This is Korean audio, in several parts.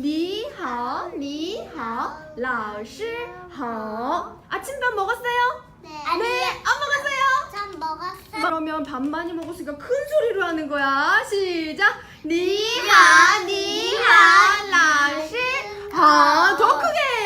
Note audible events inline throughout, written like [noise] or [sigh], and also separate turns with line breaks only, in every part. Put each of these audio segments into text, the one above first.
你好你好老师好 아침밥 먹었어요?
네.
네, 안 먹었어요?
전 먹었어.
그러면 밥 많이 먹었으니까 큰 소리로 하는 거야. 시작. 니하 니하 라시 하. 더 크게.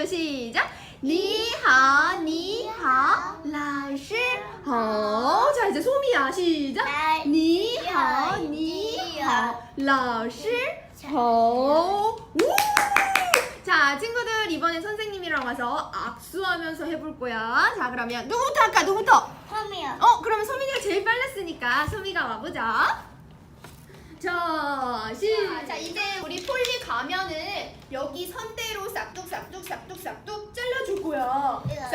해보죠. 시작. 니하 니하 라시 허. 자 이제 소미야 시작. 니하 니하 라시 허. 자 친구들 이번엔 선생님이랑 와서 악수하면서 해볼 거야. 자 그러면 누구부터 할까? 누구부터?
소미야.
어 그러면 소민이가 제일 빨랐으니까 소미가 와보자. 자, 시. 자, 이제 우리 폴리 가면은 여기 선택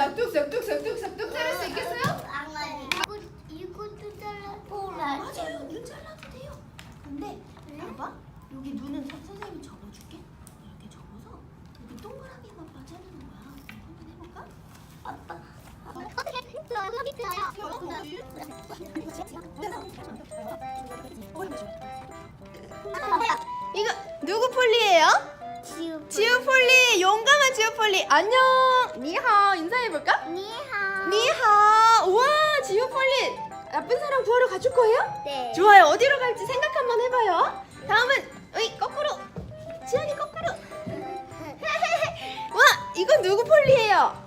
싹둑 싹둑 싹둑 싹둑 자를 수 있겠어요?
이것도 잘라 보라.
맞아요. 눈 잘라도 돼요. 근데 봐봐. 여기 눈은 선- 선생님이 접어줄게. 이렇게 접어서 여기 동그라미만 빠자르는 거야. 한번 해볼까?
아빠. 어떻게 비싸요?
이거 누구 폴리예요?
지우.
지우 폴리. 용감한 지우 폴리. 안녕. 니하. 인사해볼까?
니하.
니하. 우와 지우 폴리. 나쁜 사람 구하러 가줄 거예요?
네.
좋아요. 어디로 갈지 생각 한번 해봐요. 다음은 으이 거꾸로. 지안이 거꾸로. [laughs] 와 이건 누구 폴리예요?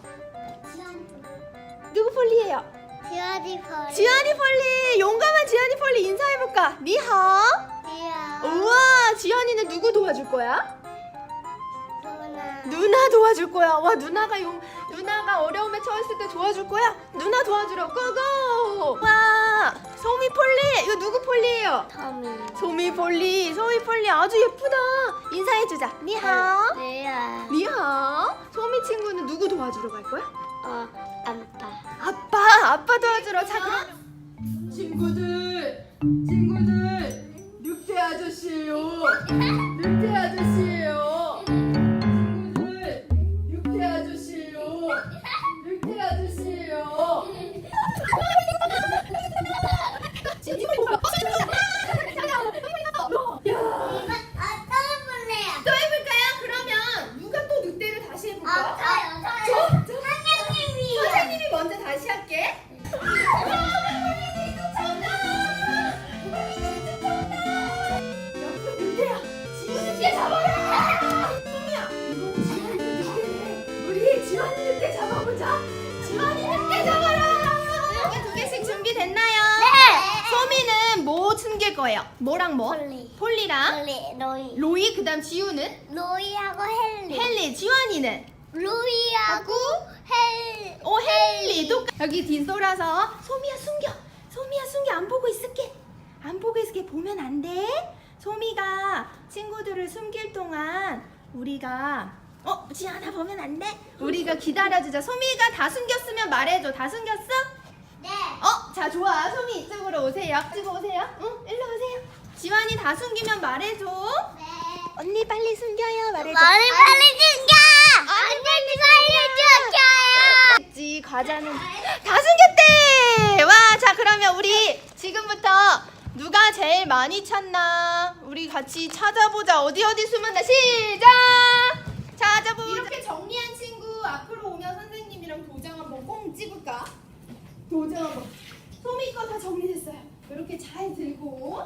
누구 폴리예요?
지아디 펄.
지안이 폴리. 용감한 지안이 폴리 인사해볼까? 니하.
지아.
우와 지안이는 누구 도와줄 거야? 누나 도와줄 거야. 와 누나가 용 누나가 어려움에 처했을 때 도와줄 거야. 누나 도와주러 고고. 와 소미 폴리 이거 누구 폴리예요?
터미.
소미 폴리 소미 폴리 아주 예쁘다. 인사해주자. 니하오.
네야.
니하오. 소미 친구는 누구 도와주러 갈 거야?
어, 안빠.
아빠 아빠 도와주러 자 그럼 친구들 친구들 늑대 아저씨예요. 늑대 아저씨 지환이 늑대 잡아보자. 지환이 늑대 잡아라. 이렇게 두 개씩 준비됐나요?
네.
소미는 뭐 숨길 거예요? 뭐랑 뭐?
폴리.
폴리랑
폴리, 로이.
로이 그다음 지우는
로이하고 헬리.
헬리, 지환이는
로이하고 헬.
오 헬리 또 여기 뒤돌아서 소미야 숨겨 소미야 숨겨 안 보고 있을게 안 보고 있을게 보면 안 돼 소미가 친구들을 숨길 동안 우리가 어 지안아 보면 안 돼? 우리가 기다려주자. 소미가 다 숨겼으면 말해줘. 다 숨겼어?
네.
어 자 좋아. 소미 이쪽으로 오세요. 이쪽으로 오세요. 응 일로 오세요. 지환이 다 숨기면 말해줘.
네.
언니 빨리 숨겨요. 말해줘.
머리 빨리 숨겨! 언니 빨리 숨겨요!
했지 과자는. 다 숨겼대! 와 자 그러면 우리 지금부터 누가 제일 많이 찾나? 우리 같이 찾아보자. 어디 어디 숨었나? 시작 찾아보자 이렇게 정리한 친구 앞으로 오면 선생님이랑 도장 한번 꼭 찍을까? 도장 한번. 소미 거 다 정리됐어요. 이렇게 잘 들고